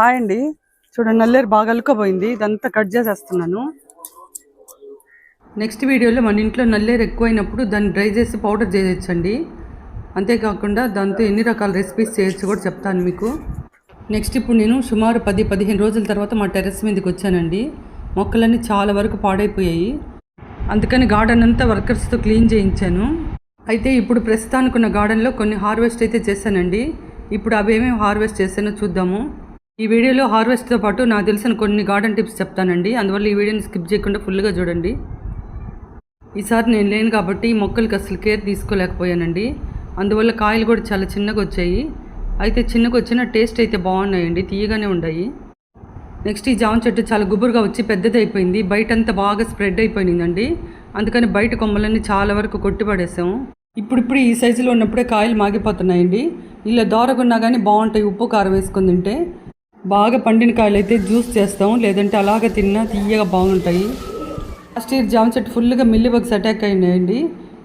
Hi అండి. చూడండి నల్లేరు బాగా అల్లుకపోయింది. ఇదంతా కట్ చేసేస్తున్నాను. నెక్స్ట్ వీడియోలో మన ఇంట్లో నల్లేరు ఎక్కువైనప్పుడు దాన్ని డ్రై చేసి పౌడర్ చేయొచ్చండి. అంతేకాకుండా దాంతో ఎన్ని రకాల రెసిపీస్ చేయొచ్చు కూడా చెప్తాను మీకు. నెక్స్ట్ ఇప్పుడు నేను సుమారు పది పదిహేను రోజుల తర్వాత మా టెర్రస్ మీదకి వచ్చానండి. మొక్కలన్నీ చాలా వరకు పాడైపోయాయి. అందుకని గార్డెన్ అంతా వర్కర్స్తో క్లీన్ చేయించాను. అయితే ఇప్పుడు ప్రస్తుతానికి ఉన్న గార్డెన్లో కొన్ని హార్వెస్ట్ అయితే చేశానండి. ఇప్పుడు అవి ఏమేమి హార్వెస్ట్ చేశానో చూద్దాము. ఈ వీడియోలో హార్వెస్ట్తో పాటు నాకు తెలిసిన కొన్ని గార్డెన్ టిప్స్ చెప్తానండి. అందువల్ల ఈ వీడియోని స్కిప్ చేయకుండా ఫుల్గా చూడండి. ఈసారి నేను లేను కాబట్టి మొక్కలకి అసలు కేర్ తీసుకోలేకపోయానండి. అందువల్ల కాయలు కూడా చాలా చిన్నగా వచ్చాయి. అయితే చిన్నగా వచ్చిన టేస్ట్ అయితే బాగున్నాయండి తీయగానే ఉన్నాయి నెక్స్ట్ ఈ జామ చెట్టు చాలా గుబురుగా వచ్చి పెద్దది అయిపోయింది. బయట అంతా బాగా స్ప్రెడ్ అయిపోయిందండి. అందుకని బయట కొమ్మలన్నీ చాలా వరకు కొట్టిపడేసాము ఇప్పుడిప్పుడు ఈ సైజులో ఉన్నప్పుడే కాయలు మాగిపోతున్నాయండి. ఇలా దోరగున్నా కానీ బాగుంటాయి. ఉప్పు కారం వేసుకుని తింటే బాగా పండిన కాయలు అయితే జ్యూస్ చేస్తాం. లేదంటే అలాగ తిన్నా తీయగా బాగుంటాయి. లాస్ట్ ఇయర్ జామ చెట్టు ఫుల్గా మిల్లీ బగ్స్ అటాక్ అయినాయండి.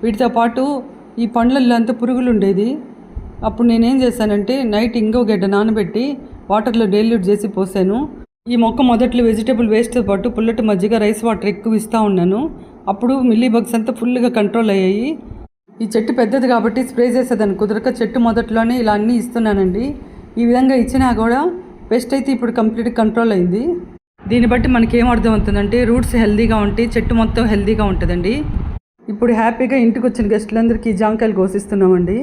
వీటితో పాటు ఈ పండ్లల్లో అంతా పురుగులు ఉండేది. అప్పుడు నేనేం చేశానంటే నైట్ ఇంగో గడ్డ నానబెట్టి వాటర్లో డైల్యూట్ చేసి పోసాను. ఈ మొక్క మొదట్లో వెజిటేబుల్ వేస్ట్తో పాటు పుల్లటి మజ్జిగ రైస్ వాటర్ ఎక్కువ ఇస్తూ ఉన్నాను. అప్పుడు మిల్లీ బగ్స్ అంతా ఫుల్గా కంట్రోల్ అయ్యాయి. ఈ చెట్టు పెద్దది కాబట్టి స్ప్రే చేసేదాన్ని. కుదరక చెట్టు మొదట్లోనే ఇలా అన్నీ ఇస్తున్నానండి. ఈ విధంగా ఇచ్చినా కూడా పెస్ట్ అయితే ఇప్పుడు కంప్లీట్ కంట్రోల్ అయింది. దీన్ని బట్టి మనకి ఏం అర్థం అవుతుందంటే రూట్స్ హెల్దీగా ఉంటాయి చెట్టు మొత్తం హెల్దీగా ఉంటుందండి. ఇప్పుడు హ్యాపీగా ఇంటికి వచ్చిన గెస్టులందరికీ జాంకాయలు కోసిస్తున్నామండి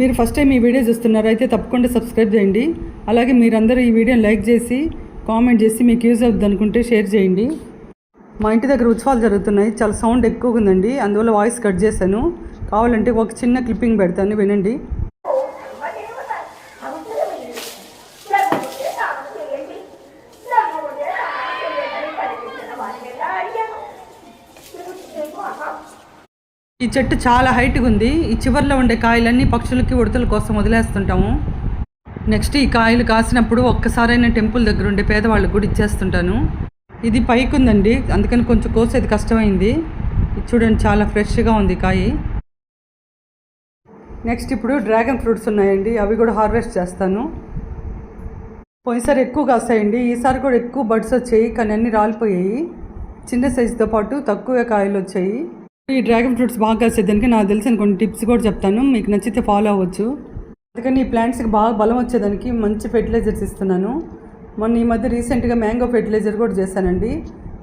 మీరు ఫస్ట్ టైం ఈ వీడియో చూస్తున్నారు అయితే తప్పకుండా సబ్స్క్రైబ్ చేయండి. అలాగే మీరందరూ ఈ వీడియోని లైక్ చేసి కామెంట్ చేసి మీకు యూజ్ అవుతుంది అనుకుంటే షేర్ చేయండి. మా ఇంటి దగ్గర ఉత్సవాలు జరుగుతున్నాయి. చాలా సౌండ్ ఎక్కువగా ఉందండి. అందువల్ల వాయిస్ కట్ చేశాను. కావాలంటే ఒక చిన్న క్లిప్పింగ్ పెడతాను వినండి. చెట్టు చాలా హైట్గా ఉంది. ఈ చివర్లో ఉండే కాయలన్నీ పక్షులకి ఉడతల కోసం వదిలేస్తుంటాము. నెక్స్ట్ ఈ కాయలు కాసినప్పుడు ఒక్కసారైనా టెంపుల్ దగ్గర ఉండే పేదవాళ్ళకు కూడా ఇచ్చేస్తుంటాను. ఇది పైకి ఉందండి. అందుకని కొంచెం కోసేది కష్టమైంది. ఇది చూడండి చాలా ఫ్రెష్గా ఉంది కాయ. నెక్స్ట్ ఇప్పుడు డ్రాగన్ ఫ్రూట్స్ ఉన్నాయండి. అవి కూడా హార్వెస్ట్ చేస్తాను. పోయినసారి ఎక్కువ కాస్తాయండి ఈసారి కూడా ఎక్కువ బడ్స్ వచ్చాయి. కానీ అన్నీ రాలిపోయాయి. చిన్న సైజుతో పాటు తక్కువ కాయలు వచ్చాయి. ఈ డ్రాగన్ ఫ్రూట్స్ బాగా కాసేదానికి నాకు తెలిసిన కొన్ని టిప్స్ కూడా చెప్తాను. మీకు నచ్చితే ఫాలో అవ్వచ్చు. అందుకని ఈ ప్లాంట్స్కి బాగా బలం వచ్చేదానికి మంచి ఫెర్టిలైజర్స్ ఇస్తున్నాను. మొన్న ఈ మధ్య రీసెంట్గా మ్యాంగో ఫెర్టిలైజర్ కూడా చేశానండి.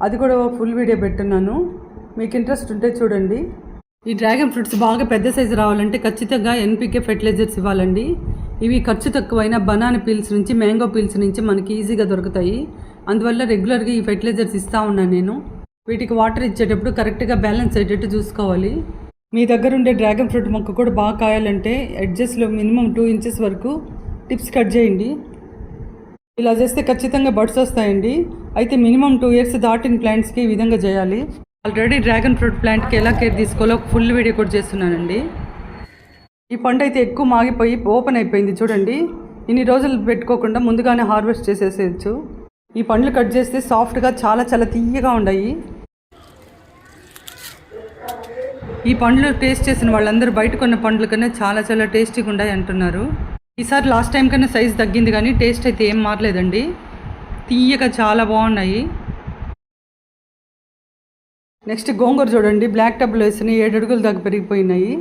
అది కూడా ఫుల్ వీడియో పెట్టున్నాను. మీకు ఇంట్రెస్ట్ ఉంటే చూడండి. ఈ డ్రాగన్ ఫ్రూట్స్ బాగా పెద్ద సైజు రావాలంటే ఖచ్చితంగా ఎన్పికే ఫెర్టిలైజర్స్ ఇవ్వాలండి. ఇవి ఖర్చు తక్కువైన బనానా పీల్స్ నుంచి మ్యాంగో పీల్స్ నుంచి మనకి ఈజీగా దొరుకుతాయి. అందువల్ల రెగ్యులర్గా ఈ ఫెర్టిలైజర్స్ ఇస్తూ ఉన్నాను నేను. వీటికి వాటర్ ఇచ్చేటప్పుడు కరెక్ట్గా బ్యాలెన్స్ అయ్యేటట్టు చూసుకోవాలి. మీ దగ్గర ఉండే డ్రాగన్ ఫ్రూట్ మొక్క కూడా బాగా కాయాలంటే ఎడ్జస్ట్లో మినిమం టూ ఇంచెస్ వరకు టిప్స్ కట్ చేయండి. ఇలా చేస్తే ఖచ్చితంగా బడ్స్ వస్తాయండి. అయితే మినిమం టూ ఇయర్స్ దాటిన ప్లాంట్స్కి ఈ విధంగా చేయాలి. ఆల్రెడీ డ్రాగన్ ఫ్రూట్ ప్లాంట్కి ఎలా కేర్ తీసుకోవాలో ఫుల్ వీడియో కూడా చేస్తున్నానండి. ఈ పండు అయితే ఎక్కువ మాగిపోయి ఓపెన్ అయిపోయింది చూడండి. ఇన్ని రోజులు పెట్టుకోకుండా ముందుగానే హార్వెస్ట్ చేసేసేయచ్చు. ఈ పండ్లు కట్ చేస్తే సాఫ్ట్గా చాలా చాలా తీయగా ఉన్నాయి ఈ పండ్లు టేస్ట్ చేసిన వాళ్ళందరూ బయట కొన్న పండ్ల కన్నా చాలా చాలా టేస్టీగా ఉన్నాయి అంటున్నారు. ఈసారి లాస్ట్ టైం కన్నా సైజ్ తగ్గింది కానీ టేస్ట్ అయితే ఏం మారలేదండి. తీయగా చాలా బాగున్నాయి. నెక్స్ట్ గోంగూర చూడండి. బ్లాక్ టబ్లో వేసిన ఏడు అడుగుల దాకా పెరిగిపోయినాయి.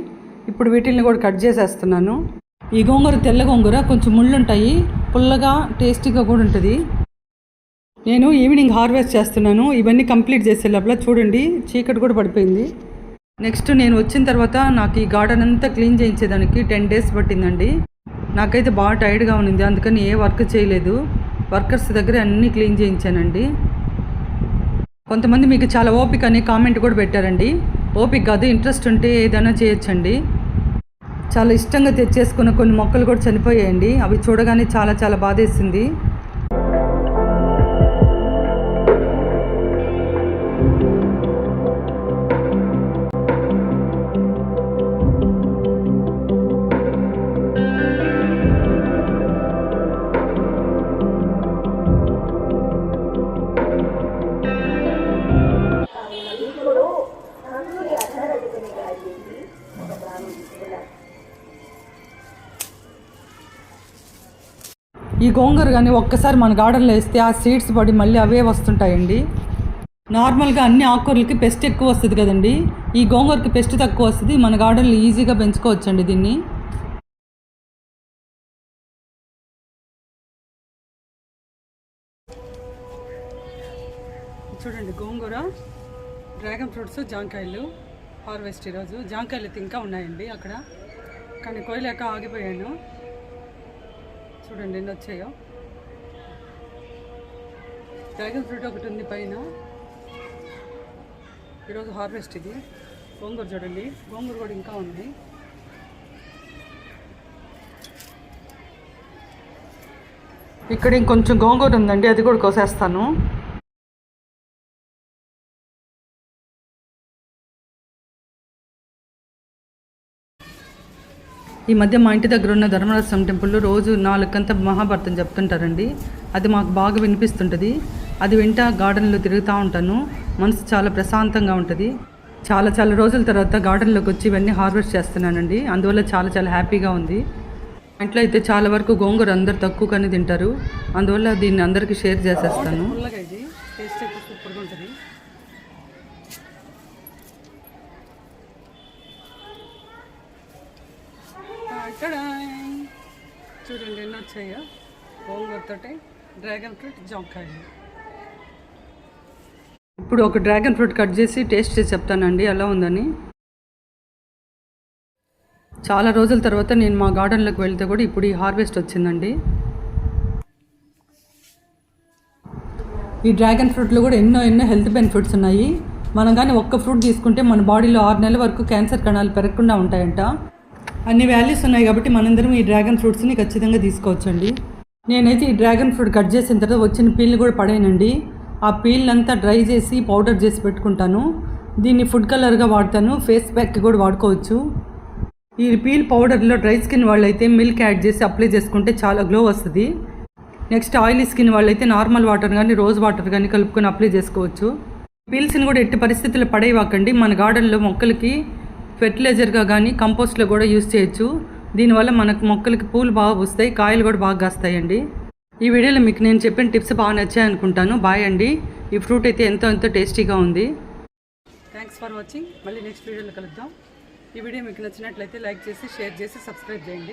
ఇప్పుడు వీటిల్ని కూడా కట్ చేసేస్తున్నాను. ఈ గోంగూర తెల్ల గోంగూర కొంచెం ముళ్ళుంటాయి. పుల్లగా టేస్టీగా కూడా ఉంటుంది. నేను ఈవినింగ్ హార్వెస్ట్ చేస్తున్నాను. ఇవన్నీ కంప్లీట్ చేసే లోపల చూడండి. చీకటి కూడా పడిపోయింది. నెక్స్ట్ నేను వచ్చిన తర్వాత నాకు ఈ గార్డెన్ అంతా క్లీన్ చేయించేదానికి టెన్ డేస్ పట్టిందండి. నాకైతే బాగా టైర్డ్గా ఉన్నింది. అందుకని ఏ వర్క్ చేయలేదు. వర్కర్స్ దగ్గర అన్నీ క్లీన్ చేయించానండి. కొంతమంది మీకు చాలా ఓపిక అని కామెంట్ కూడా పెట్టారండి. ఓపిక కాదు ఇంట్రెస్ట్ ఉంటే ఏదైనా చేయొచ్చండి. చాలా ఇష్టంగా తెచ్చేసుకున్న కొన్ని మొక్కలు కూడా చనిపోయాయండి. అవి చూడగానే చాలా చాలా బాధేసింది. ఈ గోంగూర కానీ ఒక్కసారి మన గార్డెన్లో వేస్తే ఆ సీడ్స్ పడి మళ్ళీ అవే వస్తుంటాయండి. నార్మల్గా అన్ని ఆకుకూరలకి పెస్ట్ ఎక్కువ వస్తుంది కదండి. ఈ గోంగూరకి పెస్ట్ తక్కువ వస్తుంది. మన గార్డెన్లో ఈజీగా పెంచుకోవచ్చండి దీన్ని. చూడండి గోంగూర డ్రాగన్ ఫ్రూట్స్ జాంకాయలు హార్వెస్ట్ ఈరోజు. జాంకాయలు అయితే ఇంకా ఉన్నాయండి అక్కడ. కానీ కోయలేక ఆగిపోయాను. చూడండి ఎన్ని వచ్చాయో. డ్రాగన్ ఫ్రూట్ ఒకటి ఉంది పైన. ఈరోజు హార్వెస్ట్ ఇది. గోంగూర చూడండి గోంగూర కూడా ఇంకా ఉంది. ఇక్కడ ఇంకొంచెం గోంగూర ఉందండి అది కూడా కోసేస్తాను. ఈ మధ్య మా ఇంటి దగ్గర ఉన్న ధర్మరాజస్వామి టెంపుల్లో రోజు నాలుగంత మహాభారతం చెప్తుంటారండి అది మాకు బాగా వినిపిస్తుంటుంది. అది వింటా గార్డెన్లో తిరుగుతూ ఉంటాను. మనసు చాలా ప్రశాంతంగా ఉంటుంది. చాలా చాలా రోజుల తర్వాత గార్డెన్లోకి వచ్చి ఇవన్నీ హార్వెస్ట్ చేస్తున్నానండి. అందువల్ల చాలా చాలా హ్యాపీగా ఉంది. మా ఇంట్లో అయితే చాలా వరకు గోంగూర అందరు తక్కువగానే తింటారు. అందువల్ల దీన్ని అందరికీ షేర్ చేసేస్తాను ఇది టేస్ట్ అయితే సూపర్గా ఉంటుంది చూడండి ఎన్ని వచ్చాయో గోంగూరతోటి డ్రాగన్ ఫ్రూట్ జాంకాయ ఇప్పుడు ఒక డ్రాగన్ ఫ్రూట్ కట్ చేసి టేస్ట్ చేసి చెప్తానండి ఎలా ఉందని. చాలా రోజుల తర్వాత నేను మా గార్డెన్లోకి వెళ్తే కూడా ఇప్పుడు ఈ హార్వెస్ట్ వచ్చిందండి. ఈ డ్రాగన్ ఫ్రూట్లో కూడా ఎన్నో ఎన్నో హెల్త్ బెనిఫిట్స్ ఉన్నాయి. మనం కానీ ఒక్క ఫ్రూట్ తీసుకుంటే మన బాడీలో ఆరు నెలల వరకు క్యాన్సర్ కణాలు పెరగకుండా ఉంటాయంట. అన్ని వాల్యూస్ ఉన్నాయి కాబట్టి మనందరం ఈ డ్రాగన్ ఫ్రూట్స్ని ఖచ్చితంగా తీసుకోవచ్చండి. నేనైతే ఈ డ్రాగన్ ఫ్రూట్ కట్ చేసిన తర్వాత వచ్చిన పీల్ని కూడా పడేయనండి. ఆ పీల్ అంతా డ్రై చేసి పౌడర్ చేసి పెట్టుకుంటాను. దీన్ని ఫుడ్ కలర్గా వాడతాను ఫేస్ ప్యాక్ కూడా వాడుకోవచ్చు. ఈ పీల్ పౌడర్లో డ్రై స్కిన్ వాళ్ళైతే మిల్క్ యాడ్ చేసి అప్లై చేసుకుంటే చాలా గ్లో వస్తుంది. నెక్స్ట్ ఆయిలీ స్కిన్ వాళ్ళైతే నార్మల్ వాటర్ కానీ రోజ్ వాటర్ కానీ కలుపుకొని అప్లై చేసుకోవచ్చు. పీల్స్ని కూడా ఎట్టి పరిస్థితుల్లో పడేవాకండి మన గార్డెన్లో మొక్కలకి ఫెర్టిలైజర్గా కానీ కంపోస్ట్లో కూడా యూస్ చేయొచ్చు. దీనివల్ల మనకు మొక్కలకి పూలు బాగా వస్తాయి కాయలు కూడా బాగా కాస్తాయండి. ఈ వీడియోలో మీకు నేను చెప్పిన టిప్స్ బాగా నచ్చాయి అనుకుంటాను. బాయ్ అండి. ఈ ఫ్రూట్ అయితే ఎంతో ఎంతో టేస్టీగా ఉంది. థ్యాంక్స్ ఫర్ వాచింగ్ మళ్ళీ నెక్స్ట్ వీడియోలో కలుద్దాం. ఈ వీడియో మీకు నచ్చినట్లయితే లైక్ చేసి షేర్ చేసి సబ్స్క్రైబ్ చేయండి.